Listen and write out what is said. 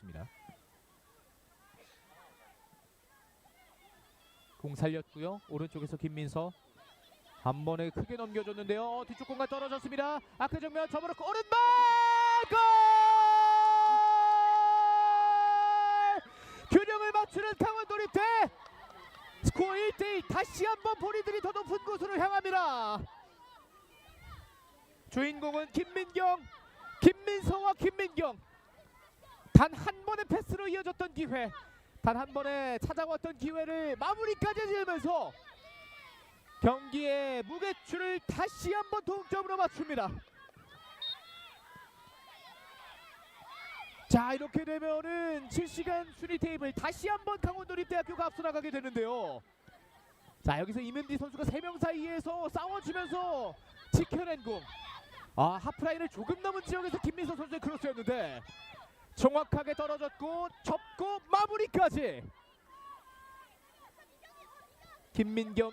없습니다. 공 살렸고요. 오른쪽에서 김민서 한 번에 크게 넘겨줬는데요. 뒤쪽 공간 떨어졌습니다. 아크 정면 접어놓고 오른발 골! 균형을 맞추는 강원 도립대 스코어 1대1 다시 한번 본인들이 더 높은 곳으로 향합니다. 주인공은 김민경, 김민서와 김민경. 단 한 번의 패스로 이어졌던 기회, 단 한 번에 찾아왔던 기회를 마무리까지 지으면서 경기의 무게추를 다시 한번 동점으로 맞춥니다. 자 이렇게 되면은 실시간 순위 테이블 다시 한번 강원도립대학교가 앞서 나가게 되는데요. 자 여기서 이문디 선수가 세 명 사이에서 싸워주면서 지켜낸 공. 아 하프라인을 조금 넘은 지역에서 김민서 선수의 크로스였는데 정확하게 떨어졌고 접고 마무리까지. 김민경